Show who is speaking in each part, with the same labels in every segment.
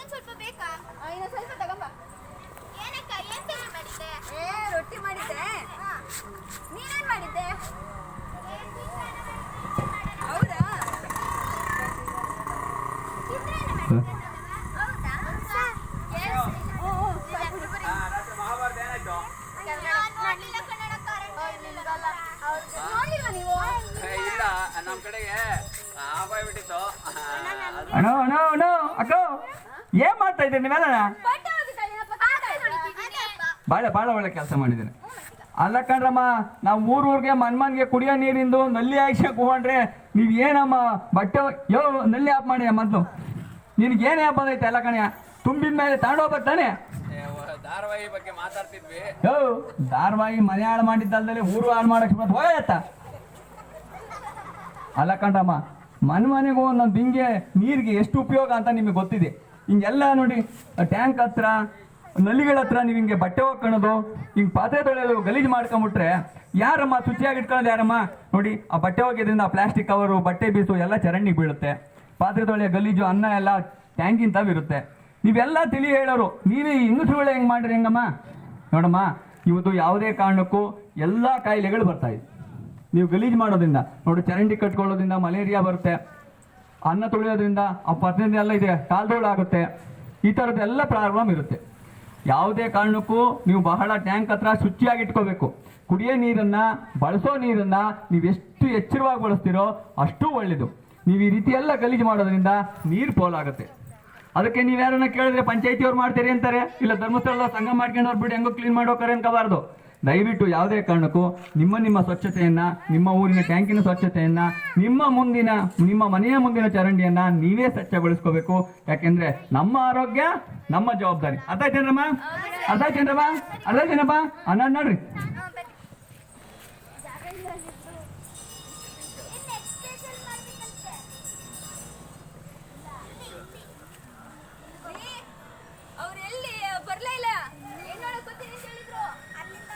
Speaker 1: ಇನ್ನೊಂದ್ ಸ್ವಲ್ಪ ಬೇಕಾ?
Speaker 2: ಇನ್ನೊಂದು ಸ್ವಲ್ಪ ತಗೊಂಬ
Speaker 1: ಏನಕ್ಕ ಏನು ತಿಂಡಿ ಮಾಡಿದ್ದೆ?
Speaker 2: ಏ ರೊಟ್ಟಿ ಮಾಡಿದ್ದೆ. ನೀನೇನ್ ಮಾಡಿದ್ದೆ? ಹೌದಾ?
Speaker 1: ಹೌದಾ?
Speaker 2: ಓ ಓ, ಸಾಕು.
Speaker 3: ಮಹಾಭಾರತ ಏನಾಯ್ತು
Speaker 1: ನೋಡ್ಲಿಲ್ಲ ಕನ್ನಡ
Speaker 2: ನೋಡ್ಲಿಲ್ವಾ ನೀವು?
Speaker 3: ಏ, ಇಲ್ಲ. ನಮ್ ಕಡೆಗೆ
Speaker 4: ಅಣ್ಣ ಅಣ್ಣ ಅಣ್ಣ ಅಕ್ಕ. ಏನ್ ಮಾಡ್ತಾ ಇದ್ದೀರಿ ನೀವೆಲ್ಲ?
Speaker 2: ಬಾಳೆ?
Speaker 4: ಭಾಳ ಒಳ್ಳೆ ಕೆಲಸ ಮಾಡಿದ್ದೀನಿ ಅಲ್ಲ ಕಣ್ರಮ್ಮ, ನಾವು ಊರೂರಿಗೆ ಮನ್ಮನ್ಗೆ ಕುಡಿಯೋ ನೀರಿಂದು ನಲ್ಲಿ ಹಾಕ್ಸಕ್ ಹೋಗ್ರೆ ನೀವ್ ಏನಮ್ಮ ಬಟ್ಟೆ ಯೋ, ನಲ್ಲಿ ಆಫ್ ಮಾಡಿ ಮೊದ್ಲು? ನಿನಗೆ ಏನೇ ಬಂದೈತೆ ಅಲ್ಲ ಕಣ್ಯ? ತುಂಬಿದ ಮೇಲೆ ತಾನೆ
Speaker 3: ಧಾರವಾಹಿ ಬಗ್ಗೆ ಮಾತಾಡ್ತಿದ್ವಿ
Speaker 4: ಯೋ, ಧಾರವಾಹಿ ಮನೆ ಹಾಳು ಮಾಡಿದ್ದಲ್ದಲ್ಲಿ ಊರು ಹಾಳು ಮಾಡಕ್ ಬಂದು ಹೋಯತ್ತ ಅಲ್ಲ ಕಣ್ರಮ್ಮ ಮನ್ ಮನೆಗೂ ಒಂದೊಂದು ಬಿಂಗೆ ನೀರಿಗೆ ಎಷ್ಟು ಉಪಯೋಗ ಅಂತ ನಿಮಗೆ ಗೊತ್ತಿದೆ. ಹಿಂಗೆಲ್ಲ ನೋಡಿ ಟ್ಯಾಂಕ್ ಹತ್ರ ನಲ್ಲಿಗಳ ಹತ್ರ ನೀವು ಹಿಂಗೆ ಬಟ್ಟೆ ಹೋಗ್ಕೊಳ್ಳೋದು ಹಿಂಗೆ ಪಾತ್ರೆ ತೊಳೆಯೋದು ಗಲೀಜು ಮಾಡ್ಕೊಂಬಿಟ್ರೆ ಯಾರಮ್ಮ ಶುಚಿಯಾಗಿ ಇಟ್ಕೊಳ್ಳೋದು ಯಾರಮ್ಮ? ನೋಡಿ, ಆ ಬಟ್ಟೆ ಹೋಗಿದ್ರಿಂದ ಪ್ಲಾಸ್ಟಿಕ್ ಕವರು ಬಟ್ಟೆ ಬೀಸು ಎಲ್ಲ ಚರಂಡಿಗೆ ಬೀಳುತ್ತೆ. ಪಾತ್ರೆ ತೊಳೆಯ ಗಲೀಜು, ಅನ್ನ ಎಲ್ಲ ಟ್ಯಾಂಕಿನ ಬಿರುತ್ತೆ ನೀವೆಲ್ಲ ತಿಳಿ ಹೇಳೋರು, ನೀವೇ ಹೆಂಗಸ್ರುಗಳು ಹೆಂಗೆ ಮಾಡ್ರಿ ಹೆಂಗಮ್ಮ? ನೋಡಮ್ಮ, ಇವತ್ತು ಯಾವುದೇ ಕಾರಣಕ್ಕೂ ಎಲ್ಲ ಕಾಯಿಲೆಗಳು ಬರ್ತಾ ಇದೆ. ನೀವು ಗಲೀಜು ಮಾಡೋದ್ರಿಂದ, ನೋಡಿ, ಚರಂಡಿ ಕಟ್ಕೊಳ್ಳೋದ್ರಿಂದ ಮಲೇರಿಯಾ ಬರುತ್ತೆ. ಅನ್ನ ತೊಳೆಯೋದ್ರಿಂದ ಆ ಪತ್ರದ ಎಲ್ಲ ಇದೆ ಕಾಲ್ದೋಳಾಗುತ್ತೆ ಈ ಥರದ್ದೆಲ್ಲ ಪ್ರಾಬ್ಲಮ್ ಇರುತ್ತೆ. ಯಾವುದೇ ಕಾರಣಕ್ಕೂ ನೀವು ಬಹಳ ಟ್ಯಾಂಕ್ ಹತ್ರ ಶುಚಿಯಾಗಿ ಇಟ್ಕೋಬೇಕು. ಕುಡಿಯೋ ನೀರನ್ನು, ಬಳಸೋ ನೀರನ್ನು ನೀವು ಎಷ್ಟು ಎಚ್ಚರವಾಗಿ ಬಳಸ್ತೀರೋ ಅಷ್ಟು ಒಳ್ಳೆಯದು ನೀವು ಈ ರೀತಿ ಎಲ್ಲ ಗಲೀಜು ಮಾಡೋದ್ರಿಂದ ನೀರು ಪೋಲಾಗುತ್ತೆ. ಅದಕ್ಕೆ ನೀವು ಯಾರನ್ನ ಕೇಳಿದ್ರೆ ಪಂಚಾಯತಿಯವ್ರು ಮಾಡ್ತೀರಿ ಅಂತಾರೆ. ಇಲ್ಲ ಧರ್ಮಸ್ಥಳದ ಸಂಘ ಮಾಡ್ಕೊಂಡವ್ರು ಬಿಡಿ, ಹೆಂಗೋ ಕ್ಲೀನ್ ಮಾಡೋಕರೆ ಅನ್ಕೋಬಾರ್ದು. ದಯವಿಟ್ಟು ಯಾವುದೇ ಕಾರಣಕ್ಕೂ ನಿಮ್ಮ ನಿಮ್ಮ ಸ್ವಚ್ಛತೆಯನ್ನು, ನಿಮ್ಮ ಊರಿನ ಟ್ಯಾಂಕಿನ ಸ್ವಚ್ಛತೆಯನ್ನು, ನಿಮ್ಮ ಮುಂದಿನ, ನಿಮ್ಮ ಮನೆಯ ಮುಂದಿನ ಚರಂಡಿಯನ್ನ ನೀವೇ ಸ್ವಚ್ಛಗೊಳಿಸ್ಕೋಬೇಕು. ಯಾಕೆಂದ್ರೆ ನಮ್ಮ ಆರೋಗ್ಯ, ನಮ್ಮ ಜವಾಬ್ದಾರಿ. ಅರ್ಥ ಚಂದ್ರಮ್ಮ ಅರ್ಥ ಚಂದ್ರಮ್ಮ ಅರ್ಥ ಆಯ್ತೇನಪ್ಪ ಅನ್ನ ನೋಡ್ರಿ.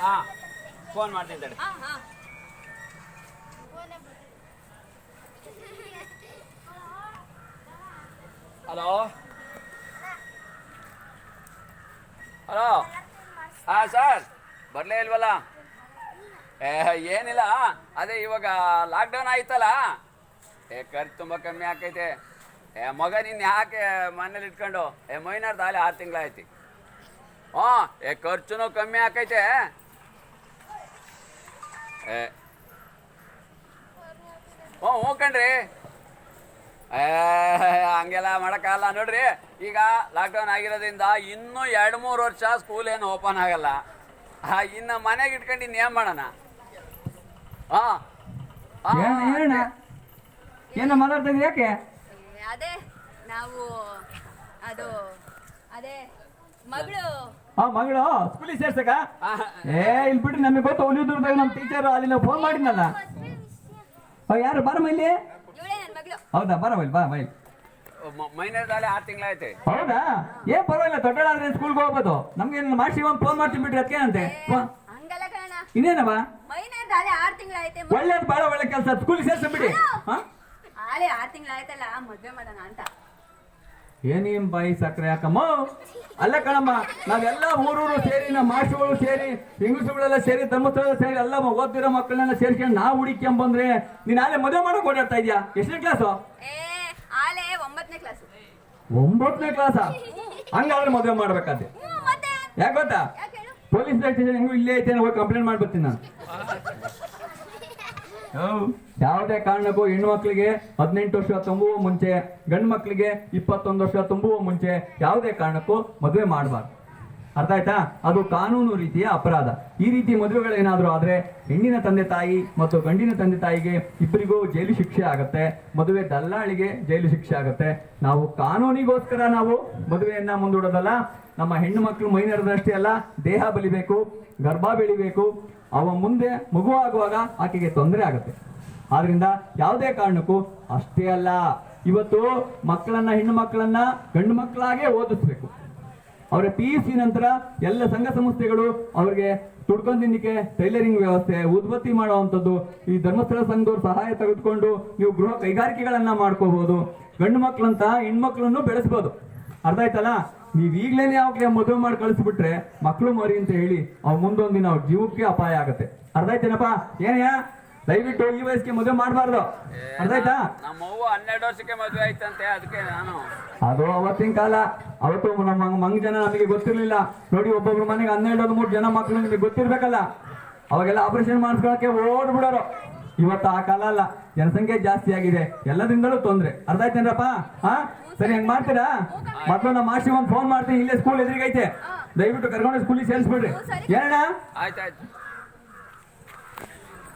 Speaker 3: ಹಾ ಫೋನ್ ಮಾಡ್ತೀನಿ ತಡಿ. ಹಲೋ ಹಲೋ ಹಾ ಸರ್ ಬರಲೇ ಇಲ್ವಲ್ಲ? ಏ ಏನಿಲ್ಲ. ಅದೇ ಇವಾಗ ಲಾಕ್ಡೌನ್ ಆಯ್ತಲ್ಲ? ಏ ಖರ್ಚು ತುಂಬ ಕಮ್ಮಿ ಆಕೈತೆ. ಏ ಮಗ ನಿನ್ನ ಯಾಕೆ ಮನೇಲಿ ಇಟ್ಕೊಂಡು? ಏ ಮೈನಾರ್ದು ಆಲೆ ಆರು ತಿಂಗಳಾಯ್ತಿ. ಹ್ಞೂ ಏ ಖರ್ಚುನು ಕಮ್ಮಿ ಆಕೈತೆ. ಹ್ಞೂ ಹ್ಞೂ ಕಣ್ರಿ. ಏ, ಹಂಗೆಲ್ಲ ಮಾಡೋಕ್ಕಾಗಲ್ಲ ನೋಡ್ರಿ. ಈಗ ಲಾಕ್ಡೌನ್ ಆಗಿರೋದ್ರಿಂದ ಇನ್ನೂ ಎರಡು ಮೂರು ವರ್ಷ ಸ್ಕೂಲ್ ಏನು ಓಪನ್ ಆಗಲ್ಲ. ಆ, ಇನ್ನು ಮನೆಗೆ ಇಟ್ಕೊಂಡು ಇನ್ನು ಏನು ಮಾಡೋಣ? ಹಾಂ
Speaker 4: ಏನ ಯಾಕೆ?
Speaker 2: ಅದೇ ನಾವು ಅದು ಅದೇ ಮಗಳು.
Speaker 4: ಆ ಮಗಳು ಸ್ಕೂಲಿಗೆ ಸೇರ್ಸಕ? ಏ ಇಲ್ಲಿ ಬಿಡ್ರಿ ನಮಗೆ ಗೊತ್ತು ಉಳಿದುರ್ದಾಗ ನಮ್ಮ ಟೀಚರ್ ಅಲ್ಲಿ ನಾವು ಫೋನ್ ಮಾಡಿದ್ನಲ್ಲ. ಯಾರು ಬಾರಮ್ಮ ಇಲ್ಲಿ?
Speaker 2: ಇವಳೇ ನನ್ನ ಮಗಳು.
Speaker 4: ಹೌದಾ ಬರಮ ಇಲ್ಲಿ ಬಾ
Speaker 3: ಮೈಲ್
Speaker 4: ಹೌದಾ? ಏ ಪರವಾಗಿಲ್ಲ ದೊಡ್ಡಳಾದ್ರೆ ಸ್ಕೂಲ್ಗೆ ಹೋಗ್ಬೋದು. ನಮ್ಗೆ ಮಾಡಿಸಿ ಒಂದು ಫೋನ್ ಮಾಡ್ತೀನಿ ಬಿಡ್ರಿ ಅದಕ್ಕೆ ಅಂತೆ
Speaker 2: ತಿಂಗಳಾಯ್ತೆ
Speaker 4: ಒಳ್ಳೇದು ಬಹಳ ಒಳ್ಳೆ ಕೆಲಸ ಸ್ಕೂಲ್ ಸೇರ್ಸ ಬಿಡಿ ಹಾ?
Speaker 2: ಆಲೆ ಆರು ತಿಂಗಳಾಯ್ತಲ್ಲ ಮದ್ವೆ ಮಾಡೋಣ ಅಂತ.
Speaker 4: ಏನೇನ್ ಬಾಯಿ ಸಕ್ಕರೆ ಯಾಕಮ್ಮ ಅಲ್ಲ ಕಣಮ್ಮ ನಾವೆಲ್ಲ ಊರೂರು ಸೇರಿ ನಮ್ಮ ಮಾಸ್ಟರ್ಗಳು ಸೇರಿ ಹಿಂಗುಸುಗಳೆಲ್ಲ ಸೇರಿ ಧರ್ಮಸ್ಥಳ ಸೇರಿ ಎಲ್ಲ ಓದ್ತಿರೋ ಮಕ್ಕಳನ್ನೆಲ್ಲ ಸೇರ್ಕೊಂಡು ನಾವು ಹುಡುಕ್ಕೊಂಬಂದ್ರೆ ನೀನ್ ಆಲೆ ಮದುವೆ ಮಾಡಕ್ ಓಡಾಡ್ತಾ ಇದ್ಯಾ? ಎಷ್ಟನೇ ಕ್ಲಾಸು
Speaker 2: ಒಂಬತ್ತನೇ ಕ್ಲಾಸು
Speaker 4: ಒಂಬತ್ತನೇ ಕ್ಲಾಸ ಹಂಗಾದ್ರೆ ಮದುವೆ ಮಾಡ್ಬೇಕಾದ್ರೆ. ಯಾಕೆ ಗೊತ್ತಾ? ಪೊಲೀಸ್ ಸ್ಟೇಷನ್ ಹೆಂಗೂ ಇಲ್ಲೇ ಐತೆ ಹೋಗಿ ಕಂಪ್ಲೇಂಟ್ ಮಾಡ್ಬರ್ತೀನಿ ನಾನು. ಯಾವುದೇ ಕಾರಣಕ್ಕೂ ಹೆಣ್ಣು ಮಕ್ಕಳಿಗೆ ಹದಿನೆಂಟು ವರ್ಷ ತುಂಬುವ ಮುಂಚೆ, ಗಂಡು ಮಕ್ಕಳಿಗೆ ಇಪ್ಪತ್ತೊಂದು ವರ್ಷ ತುಂಬುವ ಮುಂಚೆ ಯಾವುದೇ ಕಾರಣಕ್ಕೂ ಮದುವೆ ಮಾಡಬಾರ್ದು. ಅರ್ಥ ಆಯ್ತಾ? ಅದು ಕಾನೂನು ರೀತಿಯ ಅಪರಾಧ. ಈ ರೀತಿ ಮದುವೆಗಳೇನಾದರೂ ಆದರೆ ಹೆಣ್ಣಿನ ತಂದೆ ತಾಯಿ ಮತ್ತು ಗಂಡಿನ ತಂದೆ ತಾಯಿಗೆ ಇಬ್ಬರಿಗೂ ಜೈಲು ಶಿಕ್ಷೆ ಆಗುತ್ತೆ, ಮದುವೆ ದಲ್ಲಾಳಿಗೆ ಜೈಲು ಶಿಕ್ಷೆ ಆಗುತ್ತೆ. ನಾವು ಕಾನೂನಿಗೋಸ್ಕರ ನಾವು ಮದುವೆಯನ್ನ ಮುಂದೂಡೋದಲ್ಲ ನಮ್ಮ ಹೆಣ್ಣು ಮಕ್ಕಳು ಮೈನರದಷ್ಟೇ ಅಲ್ಲ, ದೇಹ ಬಲಿಬೇಕು, ಗರ್ಭ ಬೆಳಿಬೇಕು. ಅವ ಮುಂದೆ ಮಗುವಾಗುವಾಗ ಆಕೆಗೆ ತೊಂದರೆ ಆಗುತ್ತೆ. ಆದ್ರಿಂದ ಯಾವುದೇ ಕಾರಣಕ್ಕೂ ಅಷ್ಟೇ ಅಲ್ಲ. ಇವತ್ತು ಮಕ್ಕಳನ್ನ, ಹೆಣ್ಣು ಮಕ್ಕಳನ್ನ ಗಂಡು ಮಕ್ಕಳಾಗೆ ಓದಿಸ್ಬೇಕು. ಅವರ ಪಿ ಯು ಸಿ ನಂತರ ಎಲ್ಲ ಸಂಘ ಸಂಸ್ಥೆಗಳು ಅವರಿಗೆ ತುಡ್ಕೊಂಡು ತಿನ್ನಿಕೆ ಟೈಲರಿಂಗ್ ವ್ಯವಸ್ಥೆ, ಉದ್ಬತ್ತಿ ಮಾಡುವಂಥದ್ದು, ಈ ಧರ್ಮಸ್ಥಳ ಸಂಘದವ್ರ ಸಹಾಯ ತೆಗೆದುಕೊಂಡು ನೀವು ಗೃಹ ಕೈಗಾರಿಕೆಗಳನ್ನ ಮಾಡ್ಕೋಬಹುದು ಗಂಡು ಮಕ್ಕಳಂತ ಹೆಣ್ಮಕ್ಳನ್ನು ಬೆಳೆಸ್ಬೋದು. ಅರ್ಥ ಆಯ್ತಲ್ಲ? ನೀವ್ ಈಗ್ಲೇನೆ ಯಾವಾಗ್ಲೇ ಮದುವೆ ಮಾಡಿ ಕಳಿಸ್ಬಿಟ್ರೆ ಮಕ್ಳು ಮರಿ ಅಂತ ಹೇಳಿ ಅವ್ ಮುಂದೊಂದಿನ ಅವ್ರ ಜೀವಕ್ಕೆ ಅಪಾಯ ಆಗತ್ತೆ. ಅರ್ಧ ಆಯ್ತೇನಪ್ಪ ಏನಯ್ಯ ದಯವಿಟ್ಟು ಈ ವಯಸ್ಸಿಗೆ ಮದುವೆ ಮಾಡಬಾರ್ದು. ಅರ್ಧ ಆಯ್ತಾ
Speaker 3: ನಮ್ಮವ್ವ ಹನ್ನೆರಡು ವರ್ಷಕ್ಕೆ ಮದುವೆ ಆಯ್ತಂತೆ ಅದಕ್ಕೆ ನಾನು.
Speaker 4: ಅದು ಅವತ್ತಿನ ಕಾಲ. ಅವತ್ತು ನಮ್ಮ ಮಂಗ್ ಜನ ನಮಗೆ ಗೊತ್ತಿರ್ಲಿಲ್ಲ. ನೋಡಿ ಒಬ್ಬೊಬ್ರು ಮನೆಗೆ ಹನ್ನೆರಡು ಮೂರು ಜನ ಮಕ್ಕಳು ನಿಮಗೆ ಗೊತ್ತಿರ್ಬೇಕಲ್ಲ. ಅವಾಗೆಲ್ಲ ಆಪರೇಷನ್ ಮಾಡಿಸ್ಕೊಳಕ್ಕೆ ಓಡ್ಬಿಡೋರು. ಇವತ್ತು ಆ ಕಾಲ ಅಲ್ಲ. ಜನಸಂಖ್ಯೆ ಜಾಸ್ತಿ ಆಗಿದೆ. ಎಲ್ಲದಿಂದಲೂ ತೊಂದ್ರೆ. ಅರ್ಥ ಆಯ್ತೇನ್ರಪ್ಪ? ಹಾ ಸರಿ, ಹೆಂಗ್ ಮಾಡ್ತೀರಾ? ಮೊದ್ಲು ನಮ್ಮ ಮಾಸಿ ಒಂದು ಫೋನ್ ಮಾಡ್ತೀನಿ. ಇಲ್ಲೇ ಸ್ಕೂಲ್ ಎದುರಿಗೈತೆ. ದಯವಿಟ್ಟು ಕರ್ಕೊಂಡು ಸ್ಕೂಲಿಗೆ ಸೇರಿಸ್ಬಿಡ್ರಿ. ಏನಣ್ಣ?
Speaker 3: ಆಯ್ತಾಯ್ತು